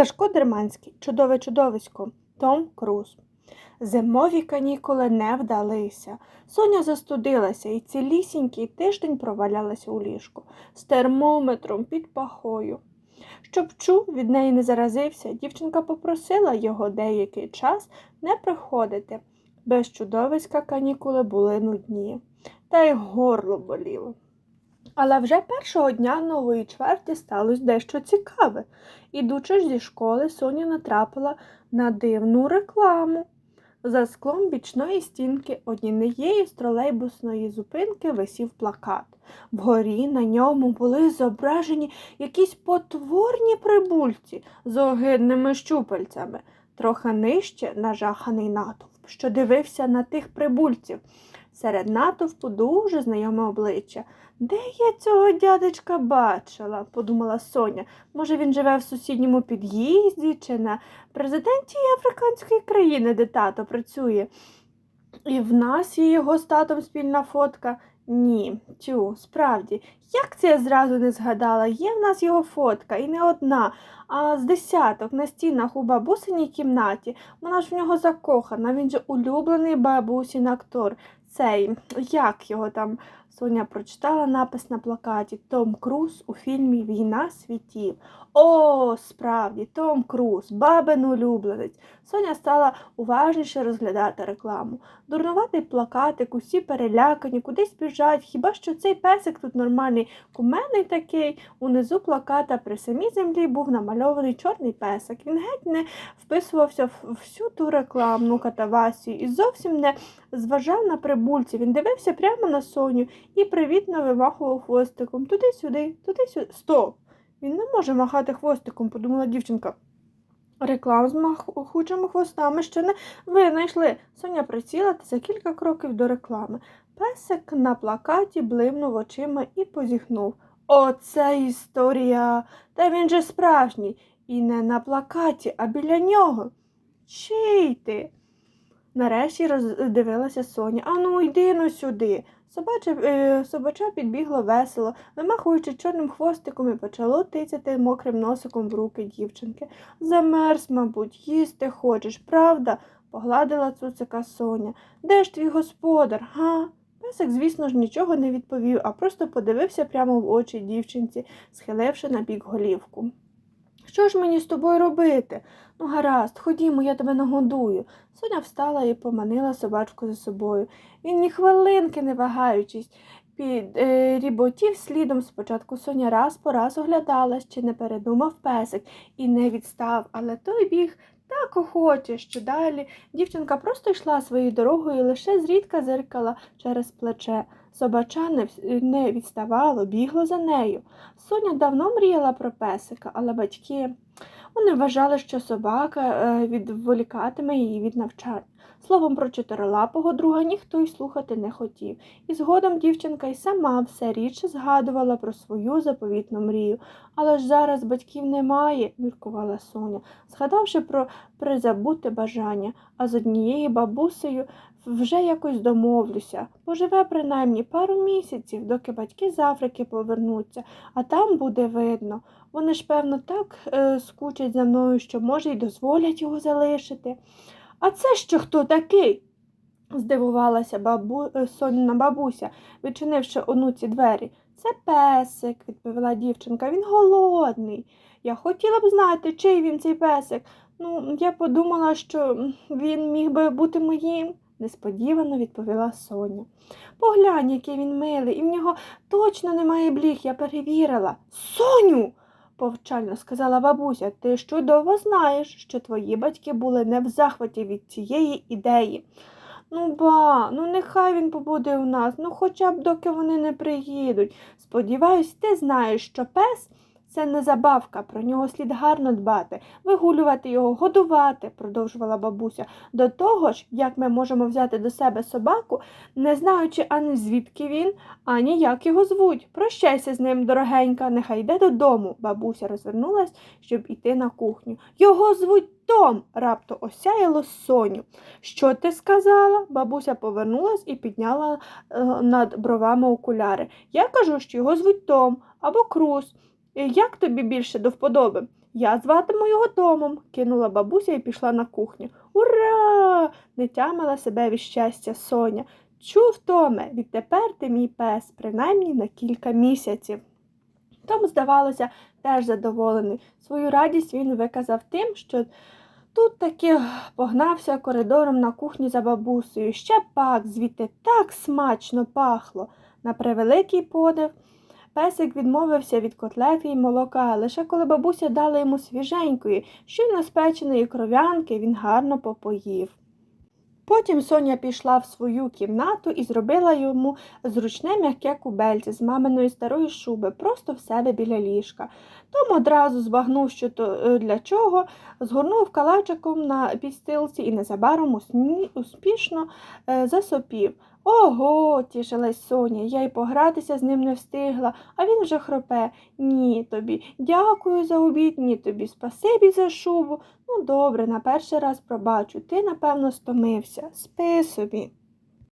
Сашко Дерманський, чудове чудовисько, Том Круз. Зимові канікули не вдалися. Соня застудилася і цілісінький тиждень провалялася у ліжку з термометром під пахою. Щоб чув, від неї не заразився, дівчинка попросила його деякий час не приходити. Без чудовиська канікули були нудні, та й горло боліло. Але вже першого дня нової чверті сталося дещо цікаве. Ідучи зі школи, Соня натрапила на дивну рекламу. За склом бічної стінки однієї з тролейбусної зупинки висів плакат. Вгорі на ньому були зображені якісь потворні прибульці з огидними щупальцями, трохи нижче нажаханий натовп, що дивився на тих прибульців. Серед натовпу дуже знайоме обличчя. Де я цього дядечка бачила? подумала Соня. Може, він живе в сусідньому під'їзді чи на президенті африканської країни, де тато працює. І в нас є його з татом спільна фотка. Ні, тю, справді, як це я зразу не згадала? Є в нас його фотка, і не одна, а з десяток на стінах у бабусиній кімнаті. Вона ж в нього закохана, він же улюблений бабусін актор. Цей, як його там, Соня прочитала напис на плакаті Том Круз у фільмі Війна світів. О, справді, Том Круз, бабин улюбленець. Соня стала уважніше розглядати рекламу. Дурнуватий плакатик, усі перелякані, кудись біжать. Хіба що цей песик тут нормальний, куменний такий. Унизу плаката при самій землі був намальований чорний песик. Він геть не вписувався в всю ту рекламну катавасію і зовсім не зважав на прибульців. Він дивився прямо на Соню і привітно вимахував хвостиком. Туди-сюди, туди-сюди. Стоп! Він не може махати хвостиком, подумала дівчинка. Реклам з махучими хвостами ще не винайшли. Соня приціла за кілька кроків до реклами. Песик на плакаті блимнув очима і позіхнув. Оце історія. Та він же справжній. І не на плакаті, а біля нього. Чий ти? Нарешті роздивилася Соня. Ану, йди ну сюди. Собача, е, собача підбігло весело, вимахуючи чорним хвостиком і почало тицяти мокрим носиком в руки дівчинки. Замерз, мабуть, їсти хочеш, правда? погладила цуцика Соня. Де ж твій господар, га? Песик, звісно ж, нічого не відповів, а просто подивився прямо в очі дівчинці, схиливши на бік голівку. Що ж мені з тобою робити? Ну, гаразд, ходімо, я тебе нагодую. Соня встала і поманила собачку за собою. Він ні хвилинки не вагаючись, під е, ріботів слідом спочатку Соня раз по раз оглядалась, чи не передумав песик, і не відстав, але той біг так охоче, що далі дівчинка просто йшла своєю дорогою і лише зрідка зиркала через плече. Собача не, відставало, бігло за нею. Соня давно мріяла про песика, але батьки вони вважали, що собака е, відволікатиме її від навчання. Словом, про чотирилапого друга ніхто й слухати не хотів, і згодом дівчинка й сама все рідше згадувала про свою заповітну мрію. Але ж зараз батьків немає, міркувала Соня, згадавши про призабуте бажання, а з однією бабусею вже якось домовлюся. Поживе принаймні пару місяців, доки батьки з Африки повернуться, а там буде видно. Вони ж, певно, так е, скучать за мною, що, може, й дозволять його залишити. А це що хто такий? здивувалася бабу... е, сонна бабуся, відчинивши онуці двері. Це песик, відповіла дівчинка. Він голодний. Я хотіла б знати, чий він цей песик. Ну, я подумала, що він міг би бути моїм, несподівано відповіла Соня. Поглянь, який він милий, і в нього точно немає бліг, я перевірила. Соню повчально сказала бабуся, ти чудово знаєш, що твої батьки були не в захваті від цієї ідеї. Ну, ба, ну нехай він побуде у нас, ну хоча б доки вони не приїдуть. Сподіваюсь, ти знаєш, що пес це не забавка, про нього слід гарно дбати, вигулювати його, годувати, продовжувала бабуся. До того ж, як ми можемо взяти до себе собаку, не знаючи ані звідки він, ані як його звуть. Прощайся з ним, дорогенька, нехай йде додому. Бабуся розвернулась, щоб іти на кухню. Його звуть Том, рапто осяяло Соню. Що ти сказала? Бабуся повернулась і підняла е, над бровами окуляри. Я кажу, що його звуть Том або Круз. Як тобі більше до вподоби? Я зватиму його домом, кинула бабуся і пішла на кухню. Ура! не тямила себе від щастя Соня. Чув, Томе, відтепер ти мій пес, принаймні на кілька місяців. Том, здавалося, теж задоволений. Свою радість він виказав тим, що тут таки погнався коридором на кухню за бабусею. Ще пак звідти так смачно пахло. На превеликий подив. Песик відмовився від котлети й молока, лише коли бабуся дала йому свіженької, щойно спеченої кров'янки, він гарно попоїв. Потім Соня пішла в свою кімнату і зробила йому зручне м'яке кубельце з маминої старої шуби, просто в себе біля ліжка. Том одразу збагнув, що то е, для чого, згорнув калачиком на підстилці і незабаром успішно е, засопів. Ого, тішилась Соня, я й погратися з ним не встигла, а він вже хропе. Ні тобі, дякую за обід, ні тобі, спасибі за шубу. Ну, добре, на перший раз пробачу, ти, напевно, стомився. Спи собі.